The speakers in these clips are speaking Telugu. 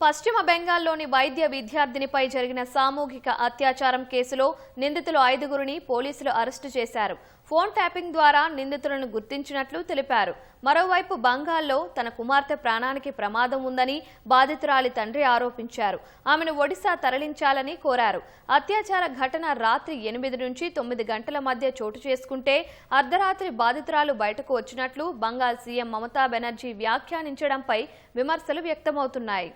పశ్చిమ బెంగాల్లోని వైద్య విద్యార్థినిపై జరిగిన సామూహిక అత్యాచారం కేసులో నిందితులు ఐదుగురిని పోలీసులు అరెస్టు చేశారు. ఫోన్ ట్యాపింగ్ ద్వారా నిందితులను గుర్తించినట్లు తెలిపారు. మరోవైపు బంగాల్లో తన కుమార్తె ప్రాణానికి ప్రమాదం ఉందని బాధితురాలి తండ్రి ఆరోపించారు. ఆమెను ఒడిశా తరలించాలని కోరారు. అత్యాచార ఘటన రాత్రి ఎనిమిది నుంచి తొమ్మిది గంటల మధ్య చోటు చేసుకుంటే అర్ధరాత్రి బాధితురాలు బయటకు వచ్చినట్లు బంగాల్ సీఎం మమతా బెనర్జీ వ్యాఖ్యానించడంపై విమర్శలు వ్యక్తమవుతున్నాయి.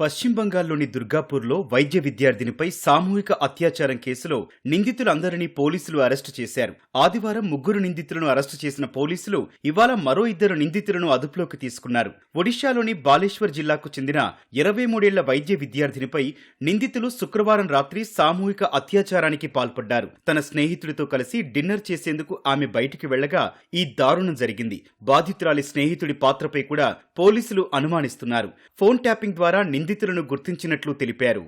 పశ్చిమ బంగాల్లోని దుర్గాపూర్లో వైద్య విద్యార్థినిపై సామూహిక అత్యాచారం కేసులో నిందితులందరినీ పోలీసులు అరెస్టు చేశారు. ఆదివారం ముగ్గురు నిందితులను అరెస్టు చేసిన పోలీసులు ఇవాళ మరో ఇద్దరు నిందితులను అదుపులోకి తీసుకున్నారు. ఒడిశాలోని బాలేశ్వర్ జిల్లాకు చెందిన ఇరవై మూడేళ్ళ వైద్య విద్యార్థినిపై నిందితులు శుక్రవారం రాత్రి సామూహిక అత్యాచారానికి పాల్పడ్డారు. తన స్నేహితుడితో కలిసి డిన్నర్ చేసేందుకు ఆమె బయటికి వెళ్ళగా ఈ దారుణం జరిగింది. బాధితురాలి స్నేహితుడి పాత్రపై కూడా పోలీసులు అనుమానిస్తున్నారు. ఫోన్ ట్యాపింగ్ ద్వారా నిందితులను గుర్తించినట్లు తెలిపారు.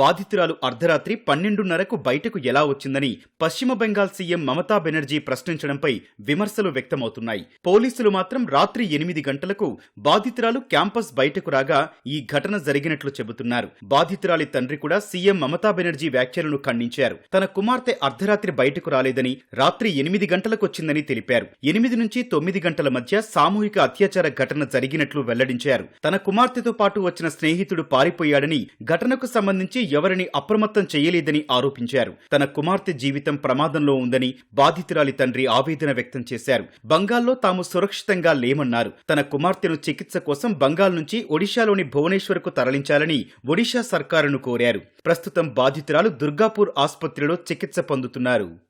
బాధితురాలు అర్ధరాత్రి పన్నెండున్నరకు బయటకు ఎలా వచ్చిందని పశ్చిమ బెంగాల్ సీఎం మమతా బెనర్జీ ప్రశ్నించడంపై విమర్శలు వ్యక్తమవుతున్నాయి. పోలీసులు మాత్రం రాత్రి ఎనిమిది గంటలకు బాధితురాలు క్యాంపస్ బయటకు రాగా ఈ ఘటన జరిగినట్లు చెబుతున్నారు. బాధితురాలి తండ్రి కూడా సీఎం మమతా బెనర్జీ వ్యాఖ్యలను ఖండించారు. తన కుమార్తె అర్ధరాత్రి బయటకు రాలేదని రాత్రి ఎనిమిది గంటలకు వచ్చిందని తెలిపారు. ఎనిమిది నుంచి తొమ్మిది గంటల మధ్య సామూహిక అత్యాచార ఘటన జరిగినట్లు వెల్లడించారు. తన కుమార్తెతో పాటు వచ్చిన స్నేహితుడు పారిపోయాడని ఘటనకు సంబంధించి ఎవరిని అప్రమత్తం చేయలేదని ఆరోపించారు. తన కుమార్తె జీవితం ప్రమాదంలో ఉందని బాధితురాలి తండ్రి ఆవేదన వ్యక్తం చేశారు. బంగాల్లో తాము సురక్షితంగా లేమన్నారు. తన కుమార్తెను చికిత్స కోసం బంగాల్ నుంచి ఒడిశాలోని భువనేశ్వర్కు తరలించాలని ఒడిశా సర్కారును కోరారు. ప్రస్తుతం బాధితురాలు దుర్గాపూర్ ఆసుపత్రిలో చికిత్స పొందుతున్నారు.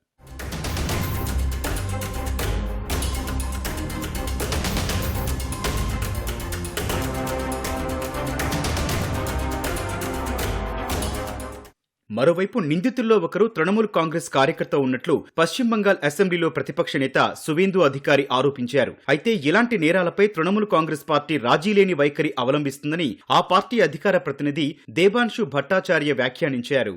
మరోవైపు నిందితుల్లో ఒకరు తృణమూల్ కాంగ్రెస్ కార్యకర్త ఉన్నట్లు పశ్చిమ బంగాల్ అసెంబ్లీలో ప్రతిపక్ష నేత సువేందు అధికారి ఆరోపించారు. అయితే ఇలాంటి నేరాలపై తృణమూల్ కాంగ్రెస్ పార్టీ రాజీలేని వైఖరి అవలంబిస్తుందని ఆ పార్టీ అధికార ప్రతినిధి దేవాన్షు భట్టాచార్య వ్యాఖ్యానించారు.